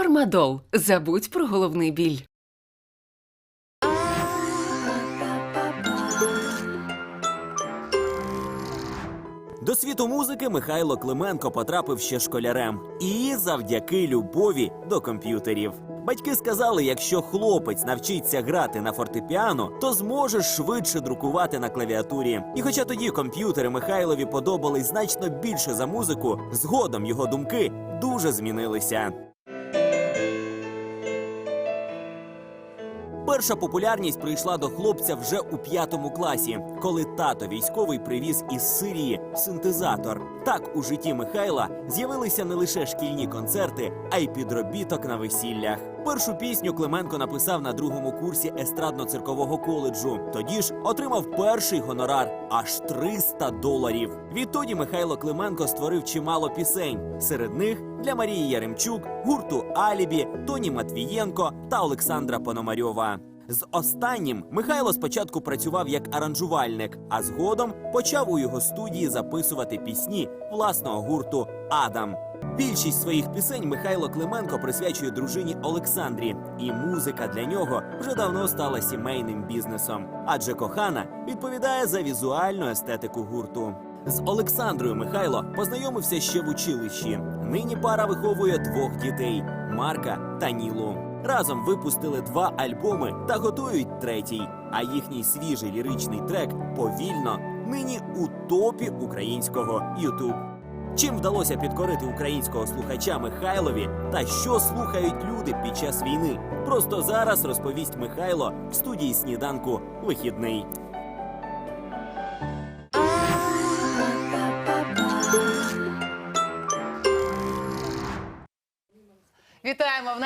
Фармадол. Забудь про головний біль. До світу музики Михайло Клименко потрапив ще школярем. І завдяки любові до комп'ютерів. Батьки сказали, якщо хлопець навчиться грати на фортепіано, то зможе швидше друкувати на клавіатурі. І хоча тоді комп'ютери Михайлові подобались значно більше за музику, згодом його думки дуже змінилися. Перша популярність прийшла до хлопця вже у п'ятому класі, коли тато військовий привіз із Сирії синтезатор. Так у житті Михайла з'явилися не лише шкільні концерти, а й підробіток на весіллях. Першу пісню Клименко написав на другому курсі естрадно-циркового коледжу. Тоді ж отримав перший гонорар аж 300 доларів. Відтоді Михайло Клименко створив чимало пісень. Серед них для Марії Яремчук, гурту Алібі, Тоні Матвієнко та Олександра Пономарьова. З останнім Михайло спочатку працював як аранжувальник, а згодом почав у його студії записувати пісні власного гурту Адам. Більшість своїх пісень Михайло Клименко присвячує дружині Олександрі, і музика для нього вже давно стала сімейним бізнесом, адже кохана відповідає за візуальну естетику гурту. З Олександрою Михайло познайомився ще в училищі. Нині пара виховує двох дітей Марка та Нілу. Разом випустили два альбоми та готують третій. А їхній свіжий ліричний трек повільно нині у топі українського Ютуб. Чим вдалося підкорити українського слухача Михайлові та що слухають люди під час війни? Просто зараз розповість Михайло в студії сніданку вихідний.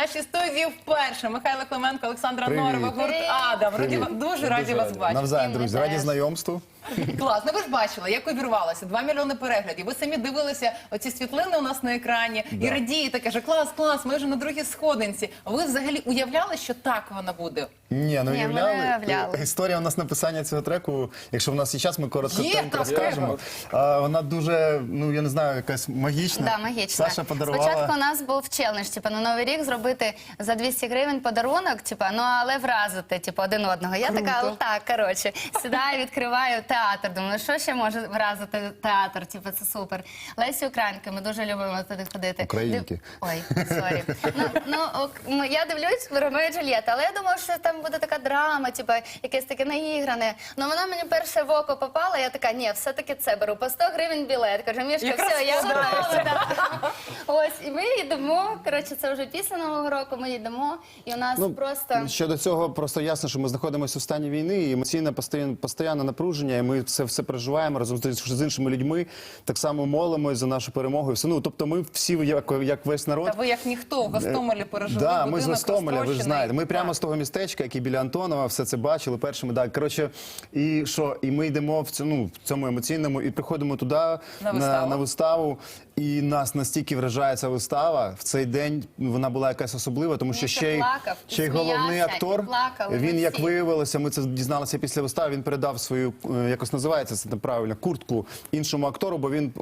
Нашій студії вперше Михайло Клименко, Олександра Привіт. Норова, гурт Привіт. Адам. Раді, Привіт. дуже раді вас бачити. Навзаєм, друзі, раді знайомству. Клас. Ну ви ж бачили, як обірвалося. Два мільйони переглядів. Ви самі дивилися оці світлини у нас на екрані і радієте, каже, клас, клас, ми вже на другій сходинці. Ви взагалі уявляли, що так воно буде? Ні, ну Ні, ми не уявляли. Історія у нас написання цього треку. Якщо в нас є час, ми коротко Є, так, розкажемо. А, вона дуже, ну я не знаю, якась магічна. Да, магічно. Саша подарувала. Спочатку у нас був челендж, типу, на Новий рік зробити за 200 гривень подарунок, типу, ну але вразити типу, один одного. Я така, Круто. так, коротше, сідаю, відкриваю театр. Думаю, що ще може вразити театр? Типу, це супер. Лесі Українки, ми дуже любимо туди ходити. Українки. Див- Ой, сорі. ну, ну, ок, я дивлюсь Ромео і Джульєта, але я думала, що там буде така драма, типу, якесь таке наігране. Ну вона мені перше в око попала, я така, ні, все-таки це беру. По 100 гривень білет. Кажу, Мішка, все, я готова. Ось, і ми йдемо. Коротше, це вже після Нового року. Ми йдемо, і у нас Ну, просто. Щодо цього, просто ясно, що ми знаходимося в стані війни, і емоційне постійне, постійне напруження, і ми це все переживаємо разом з, іншими людьми. Так само молимось за нашу перемогу. І все. Ну, тобто ми всі, як, як весь народ. Та ви як ніхто в Гостомелі пережили Да, ми з Гостомеля, ви ж знаєте. Ми прямо з того містечка, який біля Антонова, все це бачили першими. Да. Коротше, і що? І ми йдемо в цьому, ну, в цьому емоційному і приходимо туди на, виставу. на виставу. І нас настільки вражає ця вистава. В цей день вона була якась особлива, тому що ще й, плакав, ще й головний актор. плакали він, як виявилося, ми це дізналися після вистави. Він передав свою е, якось називається це правильно куртку іншому актору, бо він е,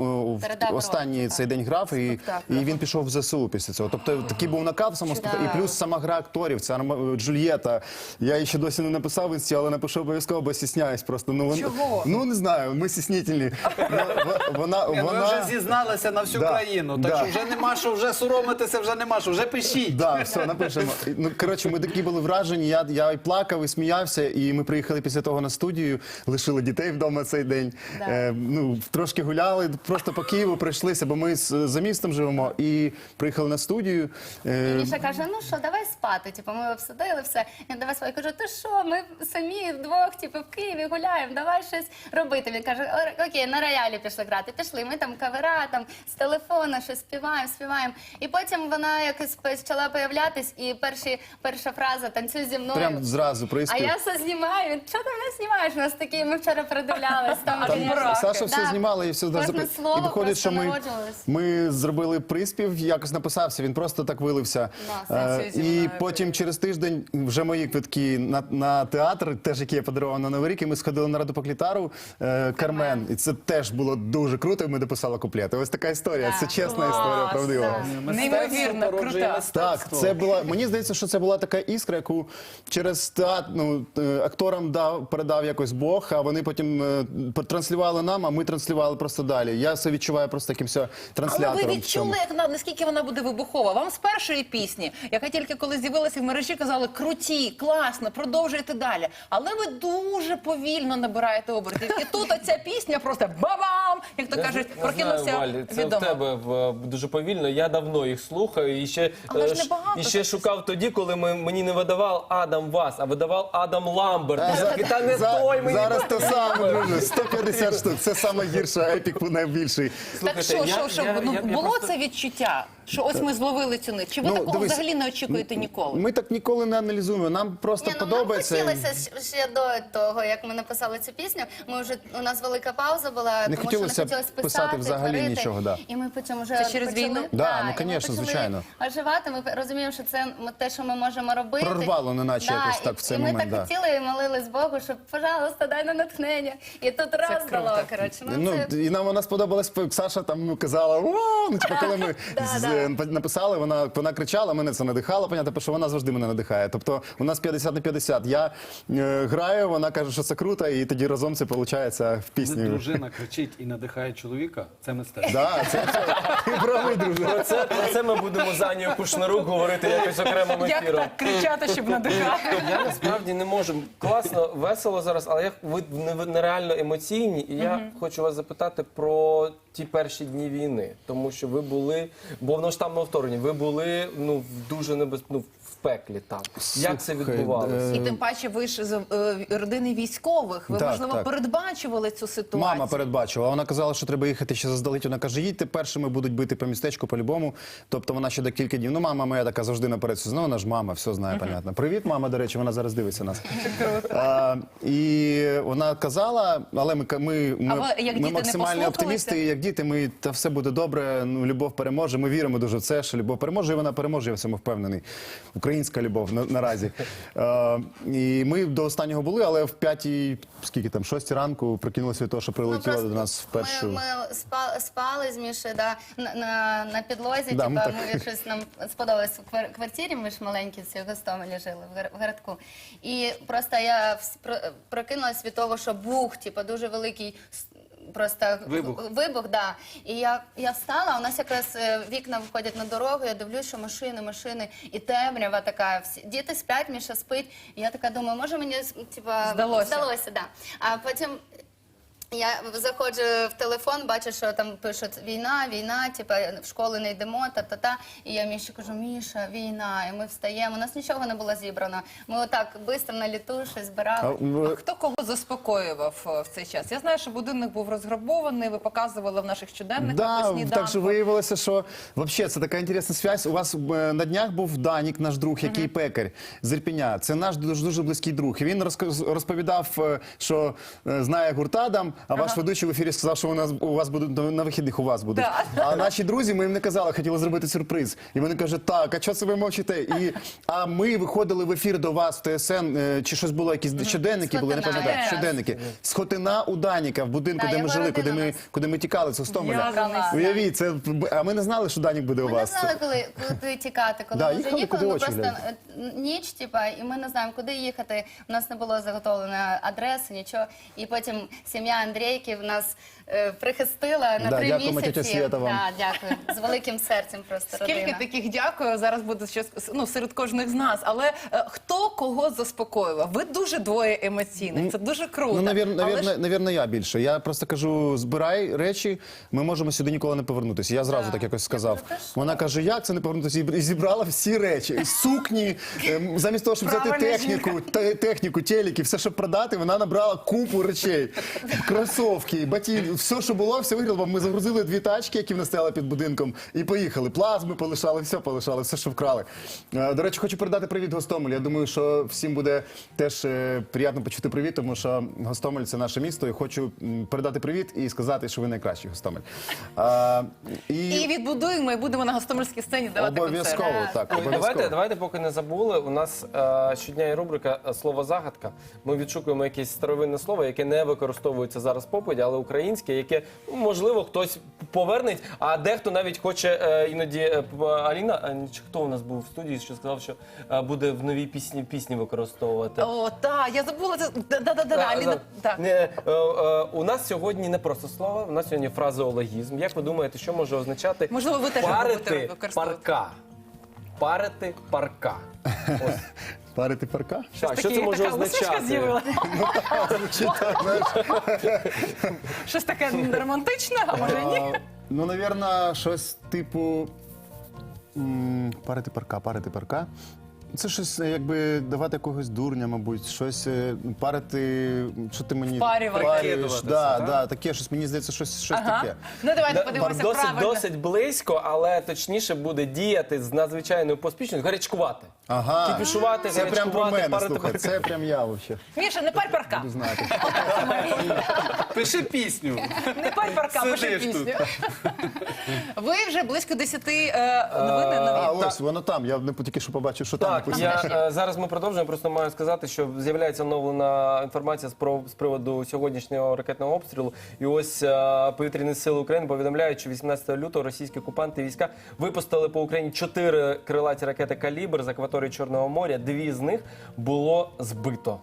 в останній роль, цей день грав і, і він пішов в ЗСУ після цього. Тобто такий був накал самого і плюс сама гра акторів, ця Арма- Джульєта. Я її ще досі не написав в інсті, але напишу обов'язково, бо стісняюсь просто. Ну, вон- Чого? ну не знаю, ми стіснітельні. Вона, вона, ну, вона... Вже зізналися на всю Да, країну, так да. що вже нема що вже соромитися, вже нема що, вже пишіть. Да, все, напишемо. Ну, коротше, ми такі були вражені. Я, я і плакав, і сміявся, і ми приїхали після того на студію, лишили дітей вдома цей день. Да. Е, ну, трошки гуляли, просто по Києву прийшлися, бо ми з, за містом живемо, і приїхали на студію. Е, Міша каже: ну що, давай спати. Типу, ми обсудили все. Я давай спати. Я кажу, ти що, ми самі вдвох, типу, в Києві гуляємо, давай щось робити. Він каже, «О, окей, на роялі пішли грати. Пішли. Ми там кавера, там з телефона щось співаємо, співаємо. І потім вона якось почала появлятись, і перші, перша фраза танцюй зі мною. прям зразу А я все знімаю. Що ти мене знімаєш? У нас такі, ми вчора передивлялись. Там, Там. Саша все Да. знімала і все Кожне слово І виходить, що ми, ми зробили приспів, якось написався. Він просто так вилився. Да, Е, і потім через тиждень вже мої квитки на, на театр, теж які я подарував на Новий рік. І ми сходили на раду по клітару е, Кармен. І це теж було дуже круто. і Ми дописали куплети. Ось така історія. Історія. Це чесна історія, правдива. Неймовірно, крута. Так, це була мені здається, що це була така іскра, яку через театр, ну, е, акторам дав передав якось Бог, а вони потім е, транслювали нам, а ми транслювали просто далі. Я це відчуваю просто таким все Але ви відчули, як на- наскільки вона буде вибухова. Вам з першої пісні, яка тільки коли з'явилася в мережі, казали круті, класно, продовжуйте далі. Але ви дуже повільно набираєте обертів. І тут оця пісня просто бабам! Як то кажуть, прокинувся знаю, Валь, в тебе в, дуже повільно. Я давно їх слухаю і ще, Але ж е, ш- небагато і ще шукав тоді, коли ми, мені не видавав Адам Вас, а видавав Адам Ламберт. А, Я такий, Та не за- той мені. зараз те саме, друже. 150 штук. Це саме гірше, епік найбільший. Так Слухайте, що, я- що, що, я- ну, я- я було просто- це відчуття, що ось ми зловили цю нить? Чи ви Ну, такого дивись, взагалі не очікуєте ніколи? Ми так ніколи не аналізуємо. Нам просто Ні, ну, подобається. Нам хотілося щ- ще до того, як ми написали цю пісню. Ми вже у нас велика пауза була, тому хотілося що не хотілося писати писати, взагалі творити. нічого, да. І ми потім вже Це через почали, війну? Да, і ну, ми конечно, почали звичайно. Оживати. Ми розуміємо, що це м- те, що ми можемо робити. Прорвало, неначе якось і, так в цей і ми момент, так да. хотіли і молились Богу, щоб, пожалуйста, дай нам натхнення. І тут раз круто. дало, коротше. Ну, Ну, це... і нам вона сподобалась, Саша там казала, «Вау!» ну, типу, коли ми з-. Написали, вона, вона кричала, мене це надихало, понятно, що вона завжди мене надихає. Тобто у нас 50 на 50. Я е, граю, вона каже, що це круто, і тоді разом це виходить в Коли пісні. дружина кричить і надихає чоловіка, це мистецтво. Да, це, це, ти правий, друже. Про це, про це ми будемо з Анією Кушнарук говорити якось окремим Як ефіром. так кричати, щоб надихати? Я насправді не можу. Класно, весело зараз, але я, ви не- нереально емоційні. І я хочу вас запитати про ті перші дні війни. Тому що ви були, бо на вторгненні, ви були ну, в дуже небез... ну, пеклі там. Як це відбувалося? І тим паче ви ж з е, родини військових. Ви Так, можливо так. передбачували цю ситуацію. Мама передбачила. Вона казала, що треба їхати ще заздалегідь. Вона каже, їдьте першими будуть бити по містечку по-любому. Тобто вона ще декілька днів. Ну, мама моя така завжди наперед. все знає, вона ж мама, все знає, понятно. Привіт, мама, до речі, вона зараз дивиться нас. А, і вона казала, але ми, ми, ми, А ви, як діти, ми не максимальні послухалися? оптимісти, і як діти, ми та все буде добре. Ну, любов переможе. Ми віримо дуже в це, що любов переможе, і вона переможе, я в цьому впевнений. Українська любов на, наразі. А, і ми до останнього були, але в п'ятій, скільки там, шостій ранку прокинулися від того, що прилетіло просто до нас в першу. Ми, ми спали, спали з Мішою да, на, на, на підлозі, Да, ми так. ми щось нам сподобалось в квартирі, ми ж маленькі всі в Гостомелі жили, в, гар- в городку. І просто я вс- про- прокинулась від того, що бух, типа, дуже великий Просто Вибух. вибух, да. І я, я встала, у нас якраз е, вікна виходять на дорогу, я дивлюсь, що машини, машини, і темрява така. Всі, діти сплять, Міша спить. І я така думаю, може мені типа, Здалося. здалося да. А потім я заходжу в телефон, бачу, що там пишуть війна, війна, типа в школу не йдемо, та-та-та. І я Міші кажу, Міша, війна, і ми встаємо. У нас нічого не було зібрано. Ми отак швидко на літу щось А, збирали. в- Хто кого заспокоював е, в цей час? Я знаю, що будинок був розграбований. Ви показували в наших щоденниках по Да, сніданку. так що виявилося, що взагалі це така інтересна связь. У вас е, на днях був Данік, наш друг, який пекар з Ірпеня. Це наш дуже дуже близький друг. І він розказ- розповідав, е, що знає гуртадам, а ваш ведучий в ефірі сказав, що у нас у вас будуть на вихідних у вас будуть. А наші друзі ми їм не казали, хотіли зробити сюрприз. І вони кажуть, так, а чого це ви мовчите? І а ми виходили в ефір до вас в ТСН, е, чи щось було, якісь щоденники були, не Схотина, пам'ятаю. Щоденники. Схотина у Даніка в будинку, Да, де ми його жили, родина куди ми, нас. куди ми тікали з Гостомеля. Зв'язаний Уявіть, це а ми не знали, що Данік буде у Ми не вас. знали, коли куди тікати, коли Да, ми вже їхали, їхали. куди Ми очі просто глядять. е, ніч, типа, і ми не знаємо, куди їхати. У нас не було заготовлено адреси, нічого. І потім сім'я Андрійків нас е, прихистила на Да, три дякуємо, місяці. тетя Свята, вам. Да, дякую. З великим серцем просто Скільки родина. таких дякую зараз буде щось ну, серед кожних з нас. Але е, хто кого заспокоював? Ви дуже двоє емоційних. Це дуже круто. Ну, навірно, Але ж- навірно, навірно, я більше. Я просто кажу: збирай речі, ми можемо сюди ніколи не повернутися. Я зразу так якось сказав. Вона каже, як це не повернутися? І зібрала всі речі, І сукні, ем, замість того, щоб взяти Правильна техніку, те- техніку, телеки, все, щоб продати, вона набрала купу речей, кросовки, ботинки, все, що було, все виграло. Ми загрузили дві тачки, які в нас стояли під будинком, і поїхали. Плазми полишали, все полишали, все, що вкрали. Е, До речі, хочу передати привіт Гостомелю. Я думаю, що всім буде теж е, приємно почути привіт, тому що Гостомель це наше місто. І хочу передати привіт і сказати, що ви найкращий Гостомель. А, І відбудуємо, і будемо на гостомельській сцені давати обов'язково концерт. так. Ой, Обов'язково. Давайте, давайте, поки не забули. У нас е, щодня є рубрика е, Слово загадка. Ми відшукуємо якесь старовинне слово, яке не використовується зараз попиті, але українське, яке ну, можливо хтось поверне, а дехто навіть хоче е, іноді е, п- Аліна. а, чи хто у нас був в студії, що сказав, що е, буде в новій пісні пісні використовувати. О, так, я забула це. Да-да-да, Е, Аліна. Так. Не, е, е, у нас сьогодні не просто слово, у нас сьогодні фразеологізм. Як ви думаєте, що може означати Можливо, ви теж будете парити використовувати. парка? Парити парка. Ось. Парити парка? Так, що це може означати? з'явилася. Щось таке романтичне, а може ні? Ну, навірно, щось типу. м, Парити парка, парити парка. Це щось, е, якби давати якогось дурня, мабуть, щось е, парити, що ти мені Впарювати. париш. Да, так? да, таке щось, мені здається, щось, щось Ага. таке. Ну давайте Да, подивимося досить, правильно. досить близько, але точніше буде діяти з надзвичайною поспішністю, гарячкувати. Ага. Кіпішувати, Це прям про гарячкувати, мене, парити слухай, це прям я взагалі. Міша, не парь парка. Буду знати. Пиши пісню. Не парь парка, пиши Сидиш пісню. Ви вже близько 10 е, новини А, ось воно там. Я не тільки що побачив, що там Так, я, е, зараз ми продовжуємо. Просто маю сказати, що з'являється оновлена інформація з, про, з приводу сьогоднішнього ракетного обстрілу. І ось е, повітряні сили України повідомляють, що 18 лютого російські окупанти і війська випустили по Україні чотири крилаті ракети калібр з акваторії Чорного моря. Дві з них було збито.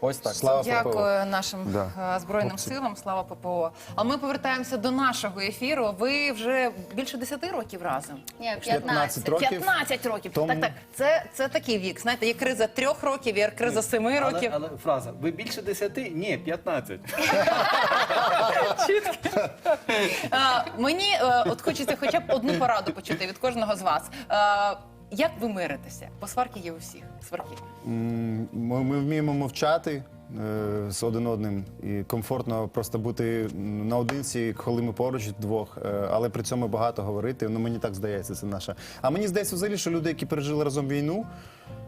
Ось так. Слава Це- ППО. Дякую нашим Да. е, збройним силам. Слава ППО. А ми повертаємося до нашого ефіру. Ви вже більше 10 років разом. Ні, 15 15. років. 15 років. Тому- Так, так. Це, це такий вік. Знаєте, є криза трьох років, є криза семи років. але фраза. Ви більше 10? Ні, 15. Е, мені е, от хочеться хоча б одну пораду почути від кожного з вас. Як ви миритеся? Бо сварки є у всіх. Сварки. Ми, ми вміємо мовчати е, з один одним і комфортно просто бути наодинці, коли ми поруч двох, е, але при цьому багато говорити. Ну мені так здається, це наша. А мені здається, взагалі, що люди, які пережили разом війну,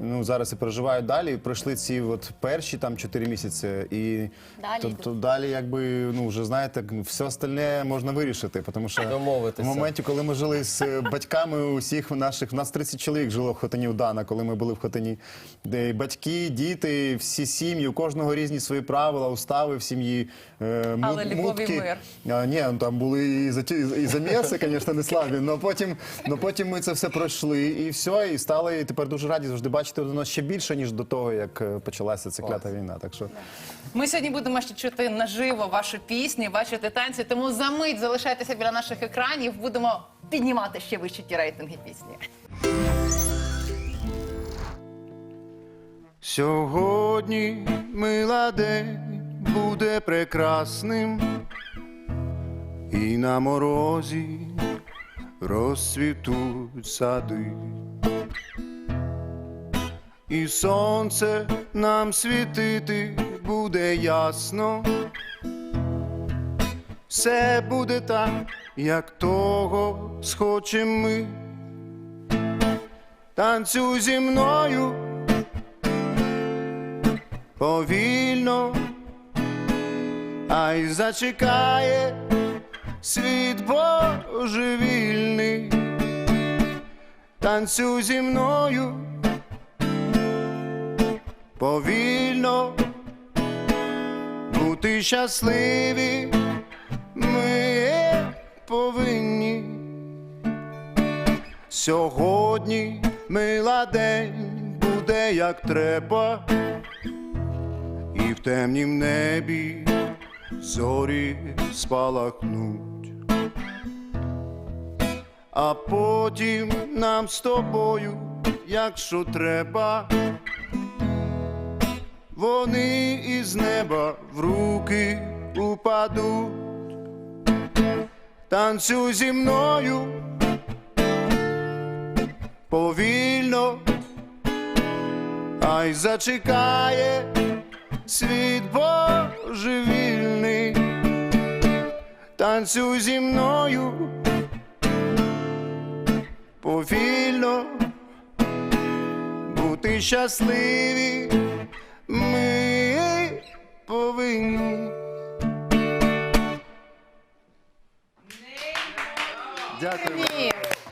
ну зараз і переживають далі, пройшли ці от перші там чотири місяці, і Далі то, йдуть. то далі, якби ну вже знаєте, все остальне можна вирішити, тому що Домовитися. в моменті, коли ми жили з е, батьками усіх наших, у нас 30 чоловік жило в Хотині у Дана, коли ми були в Хотині. Де батьки, діти, всі сім'ї, у кожного різні свої правила, устави в сім'ї. е, мут- Але любов і мутки. мир. А, ні, ну, там були і, за, і заміси, звісно, не слабі. але потім, но потім ми це все пройшли і все, і стали і тепер дуже раді завжди бачити один одного ще більше, ніж до того, як е, почалася ця клята війна. Так що Ми сьогодні будемо ще чути наживо ваші пісні, бачити танці. Тому за мить залишайтеся біля наших екранів. Будемо піднімати ще вищі ті рейтинги пісні. Сьогодні мила день буде прекрасним, і на морозі розцвітуть сади, і сонце нам світити буде ясно. Все буде так, як того схочем ми. Танцюй зі мною повільно, а й зачекає світ божевільний, танцюй зі мною, повільно, бути щасливі, ми повинні. Сьогодні мила день буде як треба. І в темнім небі зорі спалахнуть, а потім нам з тобою, якщо треба, вони із неба в руки упадуть, танцюй зі мною. Повільно, а й зачекає світ божевільний, танцюй зі мною. Повільно, бути щасливі, ми повинні. Дякую.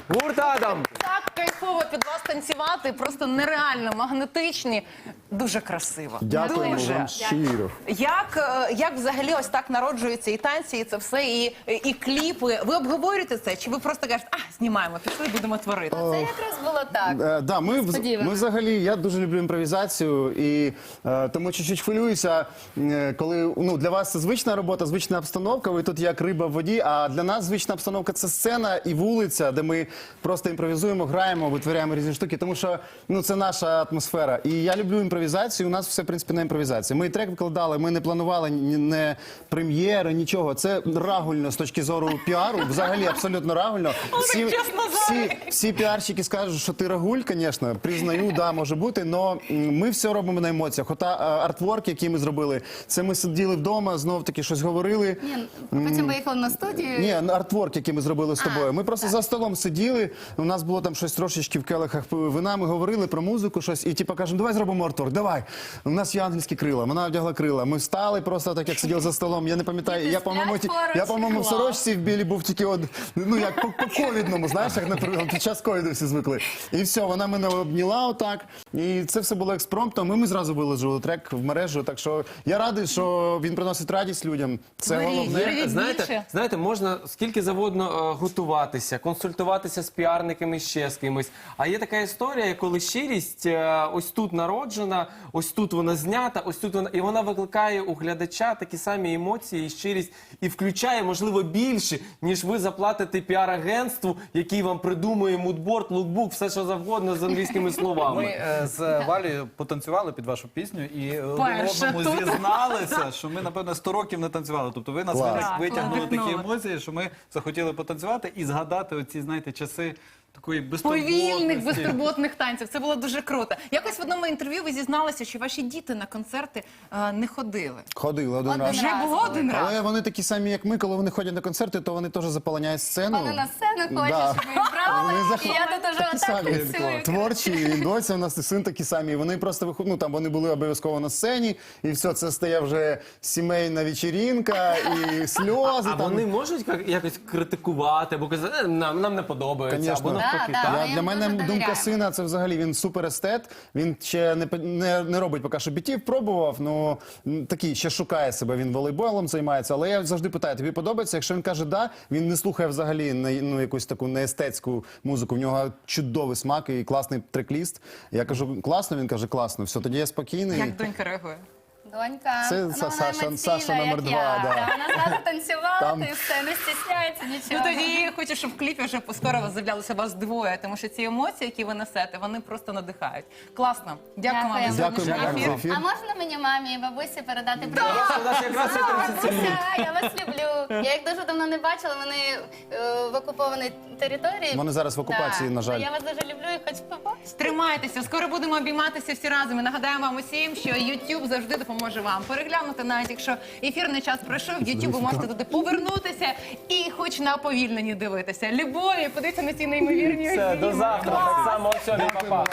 Гурт Адам! Кайфово під вас танцювати, просто нереально магнетичні, дуже красиво. Дякуємо дуже. вам щиро. Як, е, як взагалі ось так народжуються і танці, і це все, і, і кліпи? Ви обговорюєте це? Чи ви просто кажете, а знімаємо, пішли, будемо творити? Це якраз було так. Е, да, ми, вз- Несподівано. ми взагалі, я дуже люблю імпровізацію, і е, тому чуть-чуть хвилююся, е, коли ну, для вас це звична робота, звична обстановка, ви тут як риба в воді, а для нас звична обстановка це сцена і вулиця, де ми просто імпровізуємо, граємо, витворяємо різні штуки, тому що ну, це наша атмосфера. І я люблю імпровізацію, у нас все, в принципі, на імпровізації. Ми трек викладали, ми не планували ні не прем'єри, нічого. Це рагульно з точки зору піару, взагалі абсолютно рагульно. Всі, всі, всі піарщики скажуть, що ти рагуль, звісно, признаю, да, може бути, але ми все робимо на емоціях. Ота е, артворк, який ми зробили, це ми сиділи вдома, знов таки щось говорили. Ні, потім виїхали на студію. Ні, артворк, який ми зробили з тобою. Ми просто за столом сиділи. У нас було там щось трошечки в келихах вина. Ми говорили про музику, щось, і типу кажемо, давай зробимо артворк, давай. У нас є ангельські крила. Вона одягла крила. Ми встали просто так, як сиділи за столом. Я не пам'ятаю. Я по-моєму, ті- я по-моєму в сорочці в білій був тільки от, ну як по, по ковідному, знаєш, як наприклад, під час ковіду всі звикли. І все, вона мене обняла отак. І це все було експромтом. І ми зразу виложили трек в мережу. Так що я радий, що він приносить радість людям. Це Беріть. головне. Знаєте, знаєте, можна скільки завгодно е, готуватися, консультуватися з піарниками ще з кимось. А є така історія, коли щирість е, ось тут народжена, ось тут вона знята, ось тут вона і вона викликає у глядача такі самі емоції і щирість, і включає, можливо, більше, ніж ви заплатите піар-агентству, який вам придумує мудборд, лукбук, все що завгодно з англійськими Ми словами. е, з Валею потанцювали під вашу пісню і е, одному зізналися, що ми, напевно, 100 років не танцювали. Тобто ви нас витягнули такі емоції, що ми захотіли потанцювати і згадати оці, знаєте, часи такої Повільних, безтурботних танців. Це було дуже круто. Якось в одному інтерв'ю ви зізналися, що ваші діти на концерти е, не ходили. Ходили один Один раз. Вже було один раз. Але вони такі самі, як ми, коли вони ходять на концерти, то вони теж заполоняють сцену. Вони на сцену хочуть, Да. щоб ми їх брали. Вони І я тут уже такі отак самі, танцюю. Творчі, і доця у нас і син такі самі. І Вони просто виход... ну, там вони були обов'язково на сцені, і все, це стає вже сімейна вечірінка, і сльози. А там. вони можуть як- якось критикувати або казати, «Е, нам, нам не подобається, Конечно. або навпаки. Да, да. Я, ми для їм мене дуже думка довіряємо. сина це взагалі він супер естет. Він ще не, п- не, не робить поки що бітів, пробував. Ну м, такий ще шукає себе. Він волейболом займається. Але я завжди питаю, тобі подобається? Якщо він каже да, він не слухає взагалі не, ну, якусь таку неестетську музику. В нього чудовий смак і класний трекліст. Я кажу, класно. Він каже, класно. Все, тоді я спокійний. Як донька реагує? Донька, Це ну, вона Саша- емоційна, Саша номер як два, я. да. Вона зразу танцювала, Там- і все, не стісняється Ну тоді я хочу, щоб в кліпі вже скоро вас з'являлося вас двоє, тому що ці емоції, які ви несете, вони просто надихають. Класно. Дякую вам за Дякую, сьогоднішній дякую ефір. ефір. А можна мені мамі і бабусі передати привіт? У нас якраз є 30 секунд. Бабуся, я вас люблю. Я їх дуже давно не бачила, вони е, в окупованій території. Вони зараз в окупації, Да. на жаль. Я вас дуже люблю і хочу побачити. Тримайтеся, скоро будемо обійматися всі разом. І нагадаємо вам усім, що YouTube завжди допоможе вам переглянути, навіть якщо ефірний час пройшов, YouTube ви можете туди повернутися і хоч на повільнені дивитися. Любові, подивіться на ці неймовірні Все, до завтра, так само о сьомій, па-па.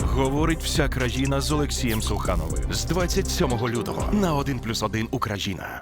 Говорить вся країна з Олексієм Сухановим з 27 лютого на 1+,1 Україна.